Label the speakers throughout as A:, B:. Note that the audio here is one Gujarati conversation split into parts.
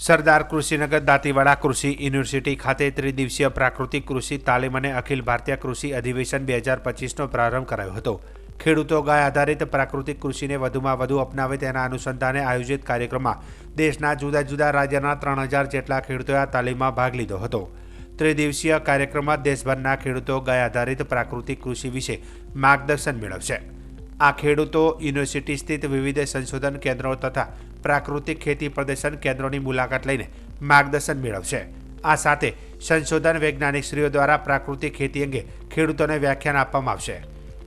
A: સરદાર કૃષિનગર દાંતીવાડા કૃષિ યુનિવર્સિટી ખાતે ત્રિદિવસીય પ્રાકૃતિક કૃષિ તાલીમ અને અખિલ ભારતીય કૃષિ અધિવેશન બે હજાર પચીસનો પ્રારંભ કરાયો હતો. ખેડૂતો ગાય આધારિત પ્રાકૃતિક કૃષિને વધુમાં વધુ અપનાવે તેના અનુસંધાને આયોજિત કાર્યક્રમમાં દેશના જુદા જુદા રાજ્યના ત્રણ હજાર જેટલા ખેડૂતોએ આ તાલીમમાં ભાગ લીધો હતો. ત્રિદિવસીય કાર્યક્રમમાં દેશભરના ખેડૂતો ગાય આધારિત પ્રાકૃતિક કૃષિ વિશે માર્ગદર્શન મેળવશે. આ ખેડૂતો યુનિવર્સિટી સ્થિત વિવિધ સંશોધન કેન્દ્રો તથા પ્રાકૃતિક ખેતી પ્રદર્શન કેન્દ્રોની મુલાકાત લઈને માર્ગદર્શન મેળવશે. આ સાથે સંશોધન વૈજ્ઞાનિક શ્રીઓ દ્વારા પ્રાકૃતિક ખેતી અંગે ખેડૂતોને વ્યાખ્યાન આપવામાં આવશે.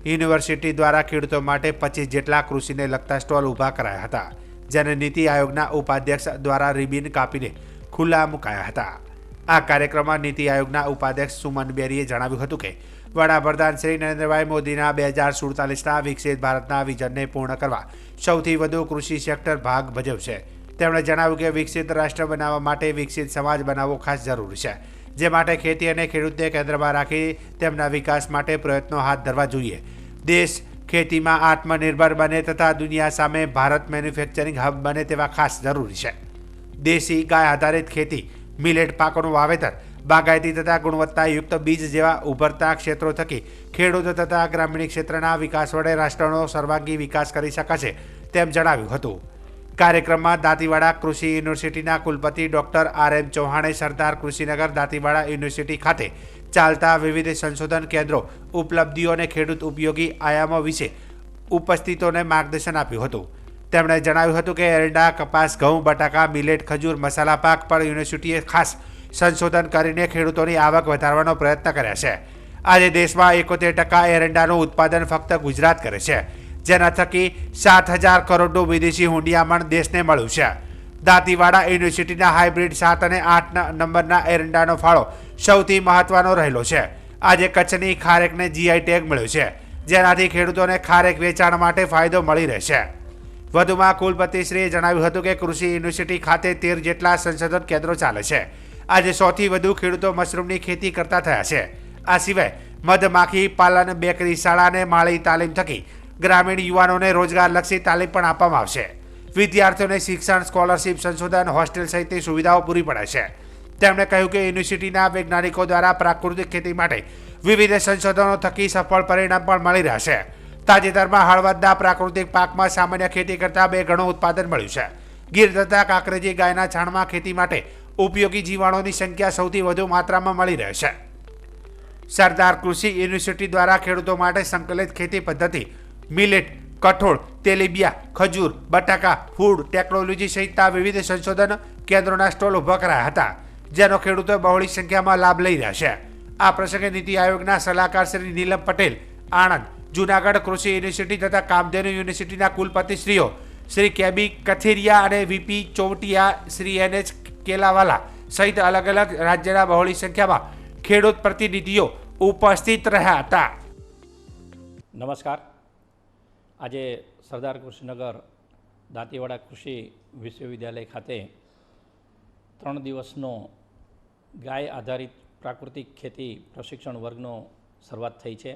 A: યુનિવર્સિટી દ્વારા ખેડૂતો માટે પચીસ જેટલા કૃષિને લગતા સ્ટોલ ઊભા કરાયા હતા, જેને નીતિ આયોગના ઉપાધ્યક્ષ દ્વારા રિબિન કાપીને ખુલ્લા મુકાયા હતા. આ કાર્યક્રમમાં નીતિ આયોગના ઉપાધ્યક્ષ સુમન બેરીએ જણાવ્યું હતું કે વડાપ્રધાન શ્રી નરેન્દ્રભાઈ મોદીના બે હજાર સુડતાલીસના વિકસિત ભારતના વિઝનને પૂર્ણ કરવા સૌથી વધુ કૃષિ સેક્ટર ભાગ ભજવશે. તેમણે જણાવ્યું કે વિકસિત રાષ્ટ્ર બનાવવા માટે વિકસિત સમાજ બનાવવો ખાસ જરૂરી છે, જે માટે ખેતી અને ખેડૂતને કેન્દ્રમાં રાખી તેમના વિકાસ માટે પ્રયત્નો હાથ ધરવા જોઈએ. દેશ ખેતીમાં આત્મનિર્ભર બને તથા દુનિયા સામે ભારત મેન્યુફેક્ચરિંગ હબ બને તેવા ખાસ જરૂરી છે. દેશી ગાય આધારિત ખેતી મિલેટ પાકોનું વાવેતર, બાગાયતી તથા ગુણવત્તાયુક્ત બીજ જેવા ઉભરતા ક્ષેત્રો થકી ખેડૂતો તથા ગ્રામીણ ક્ષેત્રના વિકાસ વડે રાષ્ટ્રનો સર્વાંગી વિકાસ કરી શકાશે તેમ જણાવ્યું હતું. કાર્યક્રમમાં દાંતીવાડા કૃષિ યુનિવર્સિટીના કુલપતિ ડોક્ટર આર એમ ચૌહાણે સરદાર કૃષિનગર દાંતીવાડા યુનિવર્સિટી ખાતે ચાલતા વિવિધ સંશોધન કેન્દ્રો, ઉપલબ્ધિઓ અને ખેડૂત ઉપયોગી આયામો વિશે ઉપસ્થિતોને માર્ગદર્શન આપ્યું હતું. તેમણે જણાવ્યું હતું કે એરંડા, કપાસ, ઘઉં, બટાકા, મિલેટ, ખજૂર, મસાલા પાક પર યુનિવર્સિટીએ ખાસ સંશોધન કરીને ખેડૂતોની આવક વધારવાનો પ્રયત્ન કર્યા છે. આજે દેશમાં એકોતેર ટકા એરંડાનું ઉત્પાદન ફક્ત ગુજરાત કરે છે, જેના થકી સાત હજાર કરોડનું વિદેશી હુંડિયામણ દેશને મળ્યું છે. દાંતીવાડા યુનિવર્સિટીના હાઇબ્રિડ સાત અને આઠ નંબરના એરંડાનો ફાળો સૌથી મહત્વનો રહેલો છે. આજે કચ્છની ખારેકને જીઆઈ ટેગ મળ્યો છે, જેનાથી ખેડૂતોને ખારેક વેચાણ માટે ફાયદો મળી રહેશે. વધુમાં કુલપતિશ્રીએ જણાવ્યું હતું કે કૃષિ યુનિવર્સિટી ખાતે તેર જેટલા સંશોધન કેન્દ્રો ચાલે છે. આજે સૌથી વધુ ખેડૂતો મશરૂમની ખેતી કરતા થયા છે. આ સિવાય મધમાખી પાલન, બેકરી શાળા અને માળી તાલીમ થકી ગ્રામીણ યુવાનોને રોજગારલક્ષી તાલીમ પણ આપવામાં આવશે. વિદ્યાર્થીઓને શિક્ષણ, સ્કોલરશિપ, સંશોધન, હોસ્ટેલ સહિતની સુવિધાઓ પૂરી પડે છે. તેમણે કહ્યું કે યુનિવર્સિટીના વૈજ્ઞાનિકો દ્વારા પ્રાકૃતિક ખેતી માટે વિવિધ સંશોધનો થકી સફળ પરિણામ પણ મળી રહ્યા છે. તાજેતરમાં હળવદના પ્રાકૃતિક પાકમાં સામાન્ય ખેતી કરતાં બે ગણું ઉત્પાદન મળ્યું છે. ગીર તથા કાંકરેજી ગાયના છાણમાં ખેતી માટે ઉપયોગી જીવાણુની સંખ્યા સૌથી વધુ માત્રામાં મળી રહે છે. સરદાર કૃષિ યુનિવર્સિટી દ્વારા ખેડૂતો માટે સંકલિત ખેતી પદ્ધતિ મિલેટ, કઠોળ, તેલીબિયા, ખજૂર, બટાકા, ફૂડ ટેકનોલોજી સહિતના વિવિધ સંશોધન કેન્દ્રોના સ્ટોલ ઊભા કરાયા હતા, જેનો ખેડૂતો બહોળી સંખ્યામાં લાભ લઈ રહ્યા છે. આ પ્રસંગે નીતિ આયોગના સલાહકાર શ્રી નીલમ પટેલ, આણંદ જુનાગઢ કૃષિ યુનિવર્સિટી તથા કામધેનુ યુનિવર્સિટીના કુલપતિશ્રીઓ શ્રી કેબી કથેરિયા અને VP Chovatiya Shri N H Kelawala સહિત અલગ અલગ રાજ્યના બહોળી સંખ્યામાં ખેડૂત પ્રતિનિધિઓ ઉપસ્થિત રહ્યા હતા.
B: નમસ્કાર. આજે સરદાર કૃષિનગર દાંતીવાડા કૃષિ વિશ્વવિદ્યાલય ખાતે ત્રણ દિવસનો ગાય આધારિત પ્રાકૃતિક ખેતી પ્રશિક્ષણ વર્ગનો શરૂઆત થઈ છે.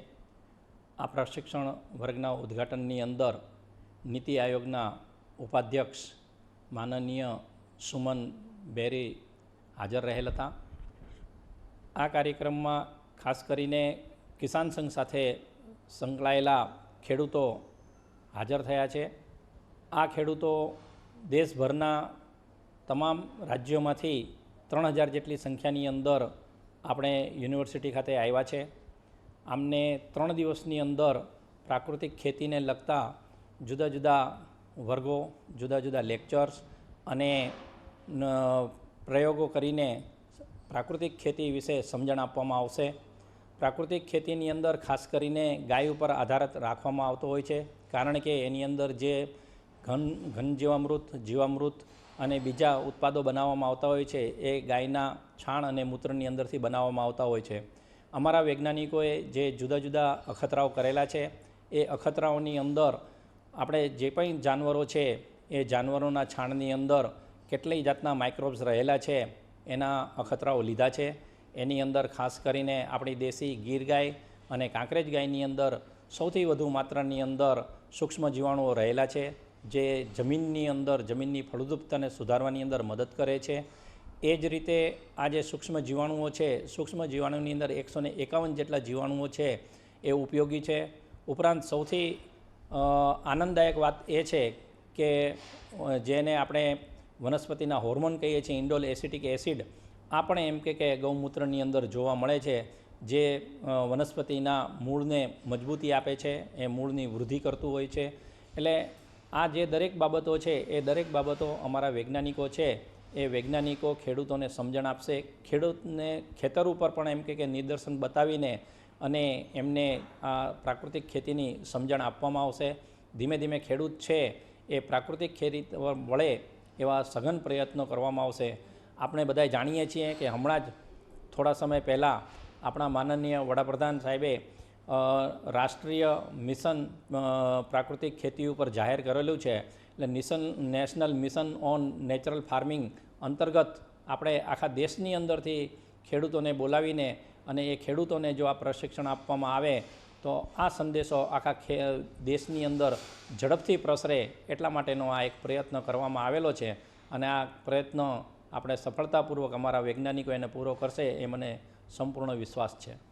B: આ પ્રશિક્ષણ વર્ગના ઉદ્ઘાટનની અંદર નીતિ આયોગના ઉપાધ્યક્ષ માનનીય સુમન બેરી હાજર રહેલ હતા. આ કાર્યક્રમમાં ખાસ કરીને કિસાન સંઘ સાથે સંકળાયેલા ખેડૂતો હાજર થયા છે. આ ખેડૂતો દેશભરના તમામ રાજ્યોમાંથી ત્રણ હજાર જેટલી સંખ્યાની અંદર આપણે યુનિવર્સિટી ખાતે આવ્યા છે. આમને ત્રણ દિવસની અંદર પ્રાકૃતિક ખેતીને લગતા જુદા જુદા વર્ગો, જુદા જુદા લેક્ચર્સ અને પ્રયોગો કરીને પ્રાકૃતિક ખેતી વિશે સમજણ આપવામાં આવશે. પ્રાકૃતિક ખેતીની અંદર ખાસ કરીને ગાય ઉપર આધારિત રાખવામાં આવતો હોય છે. કારણ કે એની અંદર જે ઘન ઘન જીવામૃત જીવામૃત અને બીજા ઉત્પાદો બનાવવામાં આવતા હોય છે, એ ગાયના છાણ અને મૂત્રની અંદરથી બનાવવામાં આવતા હોય છે. અમારા વૈજ્ઞાનિકોએ જે જુદા જુદા અખતરાઓ કરેલા છે, એ અખતરાઓની અંદર આપણે જે પણ જાનવરો છે, એ જાનવરોના છાણની અંદર કેટલી જાતના માઇક્રોબ્સ રહેલા છે, એના અખતરાઓ લીધા છે. એની અંદર ખાસ કરીને આપણી દેશી ગીર ગાય અને કાંકરેજ ગાયની અંદર સૌથી વધુ માત્રાની અંદર સૂક્ષ્મ જીવાણુઓ રહેલા છે, જે જમીનની અંદર જમીનની ફળદ્રુપતાને સુધારવાની અંદર મદદ કરે છે. એ જ રીતે આ જે સૂક્ષ્મ જીવાણુઓ છે, સૂક્ષ્મ જીવાણુની અંદર એકસો ને એકાવન જેટલા જીવાણુઓ છે એ ઉપયોગી છે. ઉપરાંત સૌથી આનંદદાયક વાત એ છે કે જેને આપણે વનસ્પતિના હોર્મોન કહીએ છીએ, ઇન્ડોલ એસિટિક એસિડ, આ પણ એમ કે ગૌમૂત્રની અંદર જોવા મળે છે, જે વનસ્પતિના મૂળને મજબૂતી આપે છે, એ મૂળની વૃદ્ધિ કરતું હોય છે. એટલે આ જે દરેક બાબતો છે, એ દરેક બાબતો અમારા વૈજ્ઞાનિકો છે એ વૈજ્ઞાનિકો ખેડૂતોને સમજણ આપશે. ખેડૂતને ખેતર ઉપર પણ એમ કે નિદર્શન બતાવીને અને એમને આ પ્રાકૃતિક ખેતીની સમજણ આપવામાં આવશે. ધીમે ધીમે ખેડૂત છે એ પ્રાકૃતિક ખેતી વળે એવા સઘન પ્રયત્નો કરવામાં આવશે. આપણે બધા જાણીએ છીએ કે હમણાં જ થોડા સમય પહેલાં આપણા માનનીય વડાપ્રધાન સાહેબે રાષ્ટ્રીય મિશન પ્રાકૃતિક ખેતી ઉપર જાહેર કરેલું છે. એટલે mission national mission on natural farming અંતર્ગત આપણે આખા દેશની અંદરથી ખેડૂતોને બોલાવીને અને એ ખેડૂતોને જો આ પ્રશિક્ષણ આપવામાં આવે, તો આ સંદેશો આખા દેશની અંદર ઝડપથી પ્રસરે એટલા માટેનો આ એક પ્રયત્ન કરવામાં આવેલો છે. અને આ પ્રયત્ન આપણે સફળતાપૂર્વક અમારા વૈજ્ઞાનિકો એને પૂરો કરશે એ મને સંપૂર્ણ વિશ્વાસ છે.